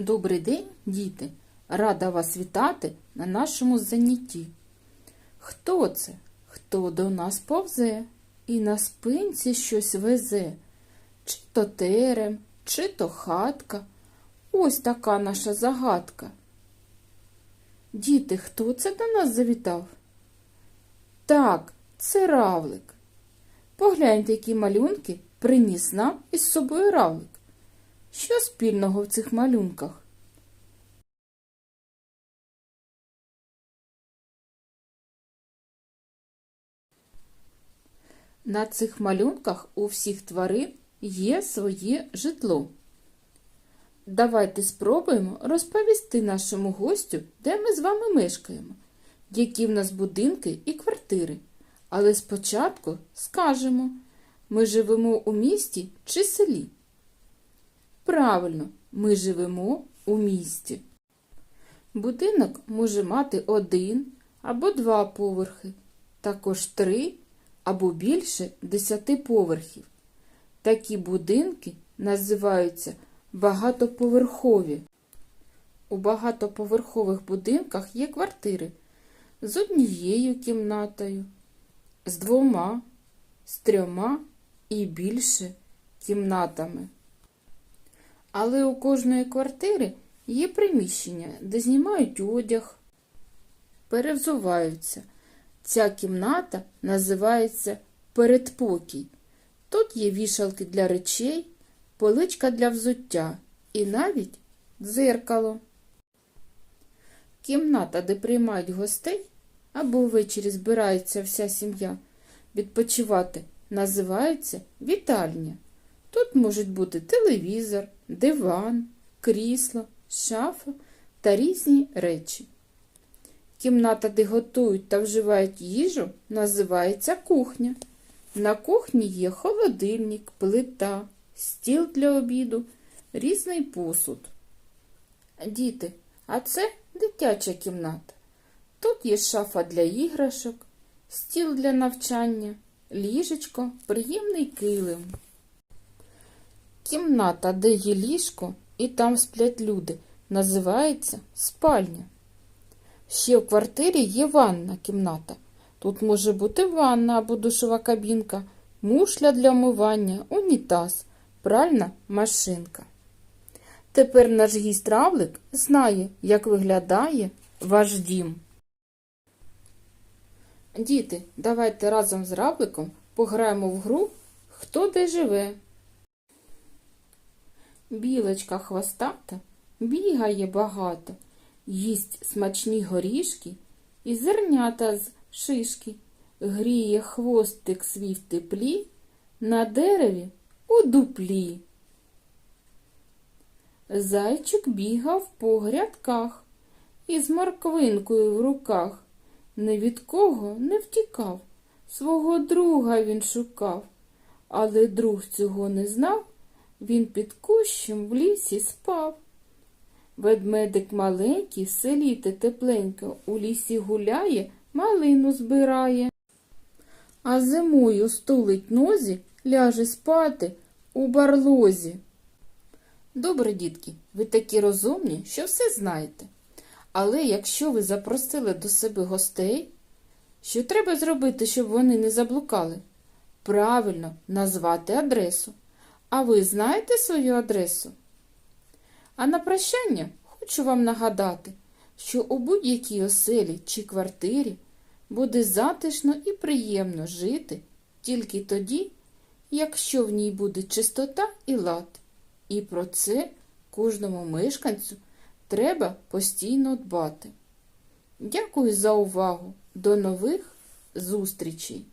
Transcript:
Добрий день, діти! Рада вас вітати на нашому занятті. Хто це? Хто до нас повзе і на спинці щось везе? Чи то терем, чи то хатка? Ось така наша загадка. Діти, хто це до нас завітав? Так, це равлик. Погляньте, які малюнки приніс нам із собою равлик. Що спільного в цих малюнках? На цих малюнках у всіх тварин є своє житло. Давайте спробуємо розповісти нашому гостю, де ми з вами мешкаємо, які в нас будинки і квартири. Але спочатку скажемо, ми живемо у місті чи селі. Правильно, ми живемо у місті. Будинок може мати один або два поверхи, також три або більше десяти поверхів. Такі будинки називаються багатоповерхові. У багатоповерхових будинках є квартири з однією кімнатою, з двома, з трьома і більше кімнатами. Але у кожної квартири є приміщення, де знімають одяг, перевзуваються. Ця кімната називається передпокій. Тут є вішалки для речей, поличка для взуття і навіть дзеркало. Кімната, де приймають гостей або ввечері збирається вся сім'я відпочивати, називається вітальня. Тут можуть бути телевізор, диван, крісло, шафа та різні речі. Кімната, де готують та вживають їжу, називається кухня. На кухні є холодильник, плита, стіл для обіду, різний посуд. Діти, а це дитяча кімната. Тут є шафа для іграшок, стіл для навчання, ліжечко, приємний килим. Кімната, де є ліжко і там сплять люди, називається спальня. Ще в квартирі є ванна кімната. Тут може бути ванна або душова кабінка, мушля для вмивання, унітаз, пральна машинка. Тепер наш гість Равлик знає, як виглядає ваш дім. Діти, давайте разом з Равликом пограємо в гру Хто де живе. Білочка хвостата бігає багато, їсть смачні горішки і зернята з шишки, гріє хвостик свій в теплі, на дереві у дуплі. Зайчик бігав по грядках із морквинкою в руках. Ні від кого не втікав, свого друга він шукав, але друг цього не знав, він під кущем в лісі спав. Ведмедик маленький, в селі те тепленько, у лісі гуляє, малину збирає. А зимою стулить нозі, ляже спати у барлозі. Добре, дітки, ви такі розумні, що все знаєте. Але якщо ви запросили до себе гостей, що треба зробити, щоб вони не заблукали? Правильно назвати адресу. А ви знаєте свою адресу? А на прощання хочу вам нагадати, що у будь-якій оселі чи квартирі буде затишно і приємно жити тільки тоді, якщо в ній буде чистота і лад. І про це кожному мешканцю треба постійно дбати. Дякую за увагу. До нових зустрічей!